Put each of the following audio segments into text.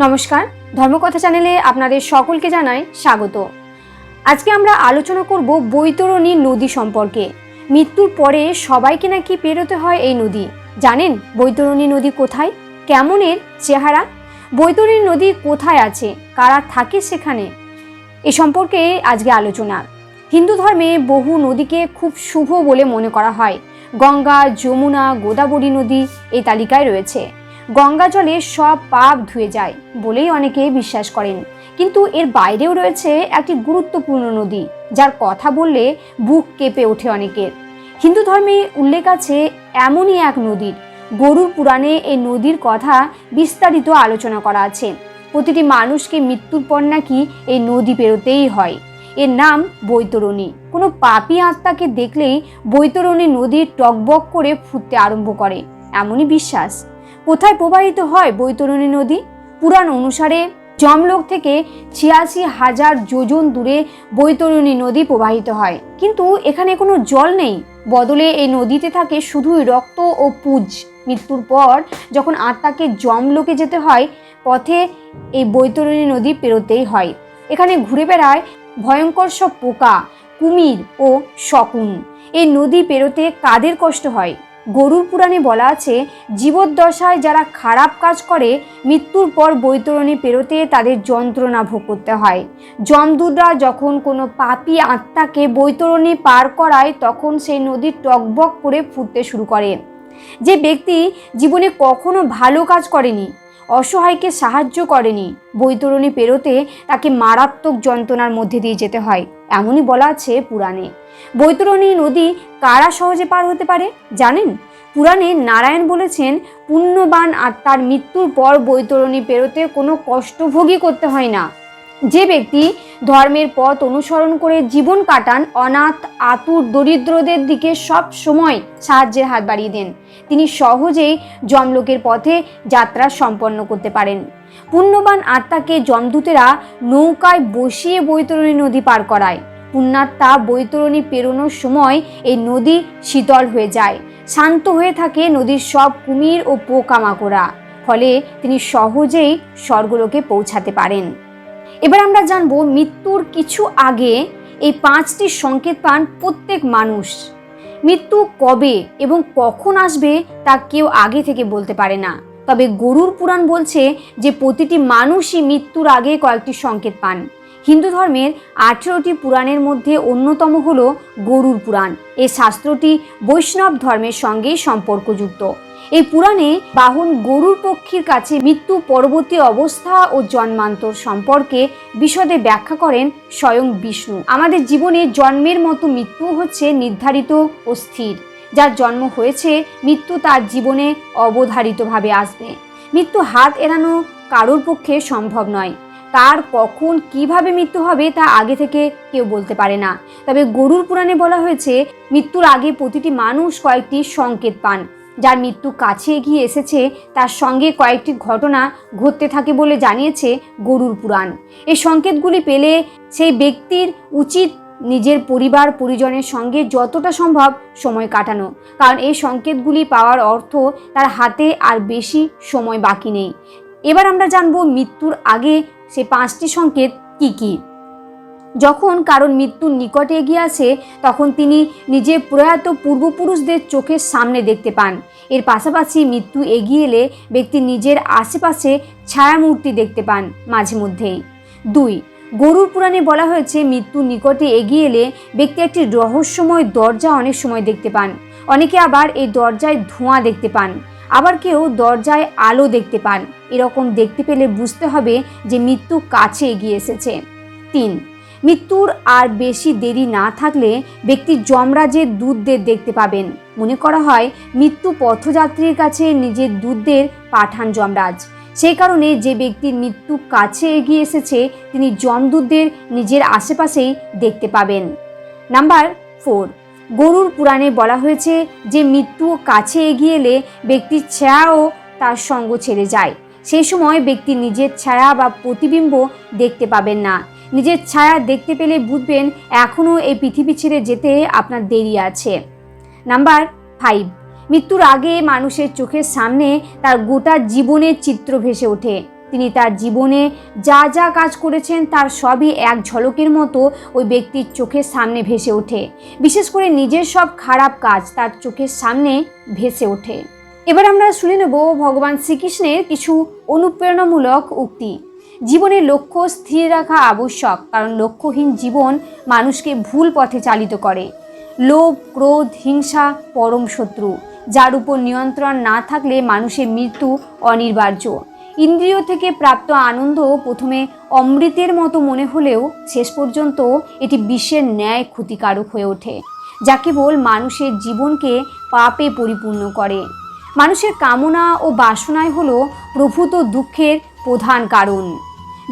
নমস্কার, ধর্মকথা চ্যানেলে আপনাদের সকলকে জানাই স্বাগত। আজকে আমরা আলোচনা করব বৈতরণী নদী সম্পর্কে। মৃত্যুর পরে সবাইকে নাকি পেরোতে হয় এই নদী? জানেন বৈতরণী নদী কোথায়? কেমনের চেহারা? বৈতরণী নদী কোথায় আছে? কারা থাকে সেখানে? এ সম্পর্কে আজকে আলোচনা। হিন্দু ধর্মে বহু নদীকে খুব শুভ বলে মনে করা হয়। গঙ্গা, যমুনা, গোদাবরী নদী এই তালিকায় রয়েছে। গঙ্গা জলে সব পাপ ধুয়ে যায় বলেই অনেকে বিশ্বাস করেন। কিন্তু এর বাইরেও রয়েছে একটি গুরুত্বপূর্ণ নদী, যার কথা বললে বুক কেঁপে ওঠে অনেকের। হিন্দু ধর্মে উল্লেখ আছে এমনই এক নদীর। গরুর পুরাণে এই নদীর কথা বিস্তারিত আলোচনা করা আছে। প্রতিটি মানুষকে মৃত্যুর পর নাকি এই নদী পেরোতেই হয়। এর নাম বৈতরণী। কোনো পাপী আত্মাকে দেখলেই বৈতরণী নদী টকবক করে ফুটতে আরম্ভ করে, এমনই বিশ্বাস। কোথায় প্রবাহিত হয় বৈতরণী নদী? পুরাণ অনুসারে জমলোক থেকে ছিয়াশি হাজার যোজন দূরে বৈতরণী নদী প্রবাহিত হয়। কিন্তু এখানে কোনো জল নেই। বদলে এই নদীতে থাকে শুধুই রক্ত ও পুজ। মৃত্যুর পর যখন আত্মাকে জমলোকে যেতে হয়, পথে এই বৈতরণী নদী পেরোতেই হয়। এখানে ঘুরে বেড়ায় ভয়ঙ্কর সব পোকা, কুমির ও শকুন। এই নদী পেরোতে কাদের কষ্ট হয়? গরুর পুরাণে বলা আছে, জীবদ্দশায় যারা খারাপ কাজ করে, মৃত্যুর পর বৈতরণী পেরোতে তাদের যন্ত্রণা ভোগ করতে হয়। যমদূতরা যখন কোনো পাপী আত্মাকে বৈতরণী পার করায়, তখন সেই নদী টকবক করে ফুটতে শুরু করে। যে ব্যক্তি জীবনে কখনো ভালো কাজ করেনি, অসহায়কে সাহায্য করেনি, বৈতরণী পেরোতে তাকে মারাত্মক যন্ত্রণার মধ্যে দিয়ে যেতে হয়। এমনই বলা আছে পুরাণে। বৈতরণী নদী কারা সহজে পার হতে পারে, জানেন? পুরাণে নারায়ণ বলেছেন, পুণ্যবান আত্মার মৃত্যুর পর বৈতরণী পেরোতে কোনো কষ্টভোগী করতে হয় না। যে ব্যক্তি ধর্মের পথ অনুসরণ করে জীবন কাটান, অনাথ, আতুর, দরিদ্রদের দিকে সব সময় সাহায্যের হাত বাড়িয়ে দেন। তিনি সহজেই জমলোকের পথে যাত্রা সম্পন্ন করতে পারেন। পুণ্যবান আত্মাকে জমদূতেরা নৌকায় বসিয়ে বৈতরণী নদী পার করায়। পুণ্যাত্মা বৈতরণী পেরোনোর সময় এই নদী শীতল হয়ে যায়। শান্ত হয়ে থাকে নদীর সব কুমির ও পোকামাকড়া। ফলে তিনি সহজেই স্বর্গলোকে পৌঁছাতে পারেন। এবার আমরা জানব মৃত্যুর কিছু আগে এই পাঁচটি সংকেত পান প্রত্যেক মানুষ। মৃত্যু কবে এবং কখন আসবে তা কেউ আগে থেকে বলতে পারে না। তবে গরুর পুরাণ বলছে যে প্রতিটি মানুষই মৃত্যুর আগে কয়েকটি সংকেত পান। হিন্দু ধর্মের আঠেরোটি পুরাণের মধ্যে অন্যতম হল গরুর পুরাণ। এই শাস্ত্রটি বৈষ্ণব ধর্মের সঙ্গেই সম্পর্কযুক্ত। এই পুরাণে বাহন গরুর পক্ষীর কাছে মৃত্যু পরবর্তী অবস্থা ও জন্মান্তর সম্পর্কে বিশদে ব্যাখ্যা করেন স্বয়ং বিষ্ণু। আমাদের জীবনে জন্মের মতো মৃত্যু হচ্ছে নির্ধারিত ও স্থির। যার জন্ম হয়েছে, মৃত্যু তার জীবনে অবধারিতভাবে আসবে। মৃত্যু হাত এড়ানো কারোর পক্ষে সম্ভব নয়। তার কখন কীভাবে মৃত্যু হবে তা আগে থেকে কেউ বলতে পারে না। তবে গরুর পুরাণে বলা হয়েছে, মৃত্যুর আগে প্রতিটি মানুষ কয়েকটি সংকেত পান। যার মৃত্যু কাছে এগিয়ে এসেছে, তার সঙ্গে কয়েকটি ঘটনা ঘটতে থাকে বলে জানিয়েছে গরুর পুরাণ। এই সংকেতগুলি পেলে সেই ব্যক্তির উচিত নিজের পরিবার, পরিজনের সঙ্গে যতটা সম্ভব সময় কাটানো। কারণ এই সংকেতগুলি পাওয়ার অর্থ তার হাতে আর বেশি সময় বাকি নেই। এবার আমরা জানব মৃত্যুর আগে সে পাঁচটি সংকেত কি কি। যখন কারণ মৃত্যুর নিকটে এগিয়ে আসে, তখন তিনি নিজের প্রয়াত পূর্বপুরুষদের চোখের সামনে দেখতে পান। এর পাশাপাশি মৃত্যু এগিয়ে এলে ব্যক্তি নিজের আশেপাশে ছায়ামূর্তি দেখতে পান মাঝে মধ্যেই। দুই, গরুর পুরাণে বলা হয়েছে মৃত্যুর নিকটে এগিয়ে এলে ব্যক্তি একটি রহস্যময় দরজা অনেক সময় দেখতে পান। অনেকে আবার এই দরজায় ধোঁয়া দেখতে পান। আবার কেউ দরজায় আলো দেখতে পান। এরকম দেখতে পেলে বুঝতে হবে যে মৃত্যু কাছে এগিয়ে এসেছে। তিন, মৃত্যুর আর বেশি দেরি না থাকলে ব্যক্তি যমরাজের দুধদের দেখতে পাবেন। মনে করা হয় মৃত্যু পথযাত্রীর কাছে নিজের দুধদের পাঠান যমরাজ। সেই কারণে যে ব্যক্তির মৃত্যু কাছে এগিয়ে এসেছে, তিনি যমদূতদের নিজের আশেপাশেই দেখতে পাবেন। নাম্বার ফোর গরুর পুরাণে বলা হয়েছে যে মৃত্যু কাছে এগিয়ে এলে ব্যক্তির ছায়াও তার সঙ্গ ছেড়ে যায়। সেই সময় ব্যক্তি নিজের ছায়া বা প্রতিবিম্ব দেখতে পাবেন না। নিজের ছায়া দেখতে পেলে বুঝবেন এখনও এই পৃথিবী ছেড়ে যেতে আপনার দেরি আছে। নাম্বার ফাইভ, মৃত্যুর আগে মানুষের চোখের সামনে তার গোটা জীবনের চিত্র ভেসে ওঠে। তিনি তার জীবনে যা যা কাজ করেছেন তার সবই এক ঝলকের মতো ওই ব্যক্তির চোখের সামনে ভেসে ওঠে। বিশেষ করে নিজের সব খারাপ কাজ তার চোখের সামনে ভেসে ওঠে। এবার আমরা শুনে নেব ভগবান শ্রীকৃষ্ণের কিছু অনুপ্রেরণামূলক উক্তি। জীবনের লক্ষ্য স্থির রাখা আবশ্যক, কারণ লক্ষ্যহীন জীবন মানুষকে ভুল পথে চালিত করে। লোভ, ক্রোধ, হিংসা পরম শত্রু, যার উপর নিয়ন্ত্রণ না থাকলে মানুষের মৃত্যু অনিবার্য। ইন্দ্রিয় থেকে প্রাপ্ত আনন্দ প্রথমে অমৃতের মতো মনে হলেও শেষ পর্যন্ত এটি বিশ্বের ন্যায় ক্ষতিকারক হয়ে ওঠে, যা কেবল মানুষের জীবনকে পাপে পরিপূর্ণ করে। মানুষের কামনা ও বাসনায় হলো প্রভূত দুঃখের প্রধান কারণ।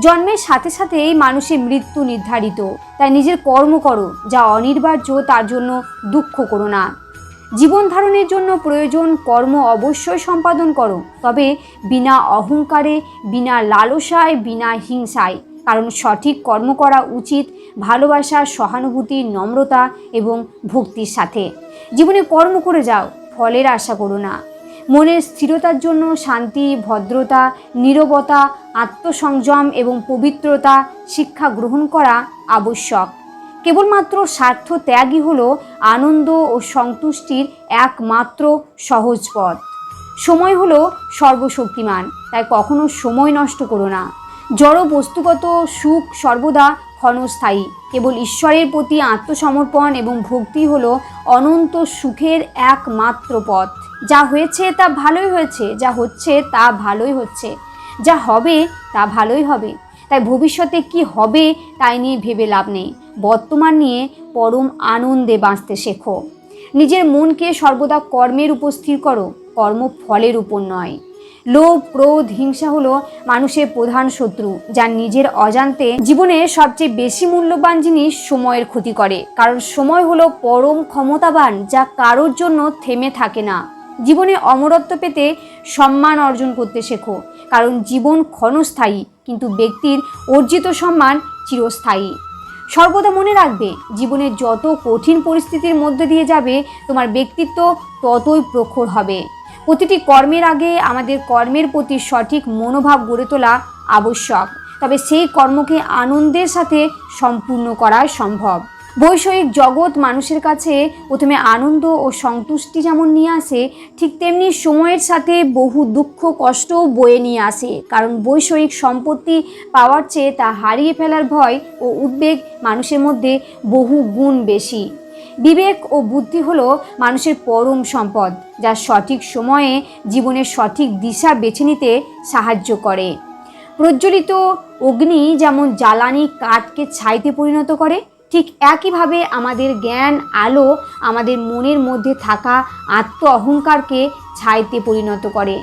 জন্মের সাথে সাথেই মানুষের মৃত্যু নির্ধারিত, তাই নিজের কর্ম করো, যা অনিবার্য, তার জন্য দুঃখ করো না। জীবন ধারণের জন্য প্রয়োজন কর্ম অবশ্যই সম্পাদন করো। তবে বিনা অহংকারে, বিনা লালসায়, বিনা হিংসায়। কারণ সঠিক কর্ম করা উচিত ভালোবাসা সহানুভূতি নম্রতা এবং ভক্তির সাথে। জীবনে কর্ম করে যাও, ফলের আশা করো না। মনের স্থিরতার জন্য শান্তি, ভদ্রতা, নীরবতা, আত্মসংযম এবং পবিত্রতা শিক্ষা গ্রহণ করা আবশ্যক। কেবলমাত্র স্বার্থ ত্যাগই হলো আনন্দ ও সন্তুষ্টির একমাত্র সহজ পথ। সময় হলো সর্বশক্তিমান, তাই কখনো সময় নষ্ট করো না। জড় বস্তুগত সুখ সর্বদা ক্ষণস্থায়ী, কেবল ঈশ্বরের প্রতি আত্মসমর্পণ এবং ভক্তি হলো অনন্ত সুখের একমাত্র পথ। যা হয়েছে তা ভালোই হয়েছে, যা হচ্ছে তা ভালোই হচ্ছে। যা হবে তা ভালোই হবে, তাই ভবিষ্যতে কি হবে তাই নিয়ে ভেবে লাভ নেই। বর্তমান নিয়ে পরম আনন্দে বাঁচতে শেখো। নিজের মনকে সর্বদা কর্মের উপর স্থির করো, কর্ম ফলের উপর নয়। লোভ, ক্রোধ, হিংসা হলো মানুষের প্রধান শত্রু, যা নিজের অজান্তে জীবনে সবচেয়ে বেশি মূল্যবান জিনিস সময়ের ক্ষতি করে। কারণ সময় হলো পরম ক্ষমতাবান, যা কারোর জন্য থেমে থাকে না। জীবনে অমরত্ব পেতে সম্মান অর্জন করতে শেখো। কারণ জীবন ক্ষণস্থায়ী, কিন্তু ব্যক্তির অর্জিত সম্মান চিরস্থায়ী। সর্বদা মনে রাখবে, জীবনের যত কঠিন পরিস্থিতির মধ্যে দিয়ে যাবে, তোমার ব্যক্তিত্ব ততই প্রখর হবে। প্রতিটি কর্মের আগে আমাদের কর্মের প্রতি সঠিক মনোভাব গড়ে তোলা আবশ্যক। তবে সেই কর্মকে আনন্দের সাথে সম্পূর্ণ করা সম্ভব। বৈষয়িক জগৎ মানুষের কাছে প্রথমে আনন্দ ও সন্তুষ্টি যেমন নিয়ে আসে, ঠিক তেমনি সময়ের সাথে বহু দুঃখ, কষ্টও বয়ে নিয়ে আসে। কারণ বৈষয়িক সম্পত্তি পাওয়ার চেয়ে তা হারিয়ে ফেলার ভয় ও উদ্বেগ মানুষের মধ্যে বহু গুণ বেশি। বিবেক ও বুদ্ধি হলো মানুষের পরম সম্পদ, যা সঠিক সময়ে জীবনের সঠিক দিশা বেছে নিতে সাহায্য করে। প্রজ্বলিত অগ্নি যেমন জ্বালানি কাঠকে ছাইতে পরিণত করে ঠিক একইভাবে আমাদের জ্ঞান, আলো আমাদের মনের মধ্যে থাকা আত্ম অহংকারকে ছাইতে পরিণত করে।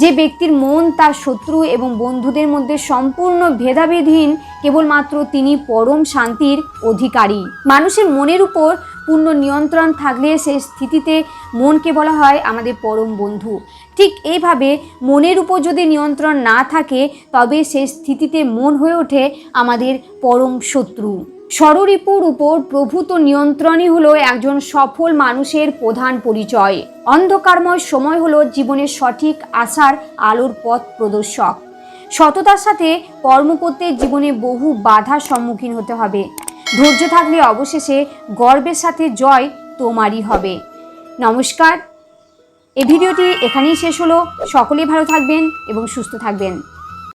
যে ব্যক্তির মন তার শত্রু এবং বন্ধুদের মধ্যে সম্পূর্ণ ভেদাভেদহীন, কেবলমাত্র তিনি পরম শান্তির অধিকারী। মানুষের মনের উপর পূর্ণ নিয়ন্ত্রণ থাকলে সেই স্থিতিতে মনকে বলা হয় আমাদের পরম বন্ধু। ঠিক এইভাবে মনের উপর যদি নিয়ন্ত্রণ না থাকে, তবে সেই স্থিতিতে মন হয়ে ওঠে আমাদের পরম শত্রু। ষড়রিপুর উপর প্রভূত নিয়ন্ত্রণই হলো একজন সফল মানুষের প্রধান পরিচয়। অন্ধকারময় সময় হলো জীবনের সঠিক আশার আলোর পথ প্রদর্শক। সততার সাথে কর্ম করতে জীবনে বহু বাধার সম্মুখীন হতে হবে। ধৈর্য থাকলে অবশেষে গর্বের সাথে জয় তোমারই হবে। নমস্কার। এই ভিডিওটি এখানেই শেষ হলো। সকলেই ভালো থাকবেন এবং সুস্থ থাকবেন।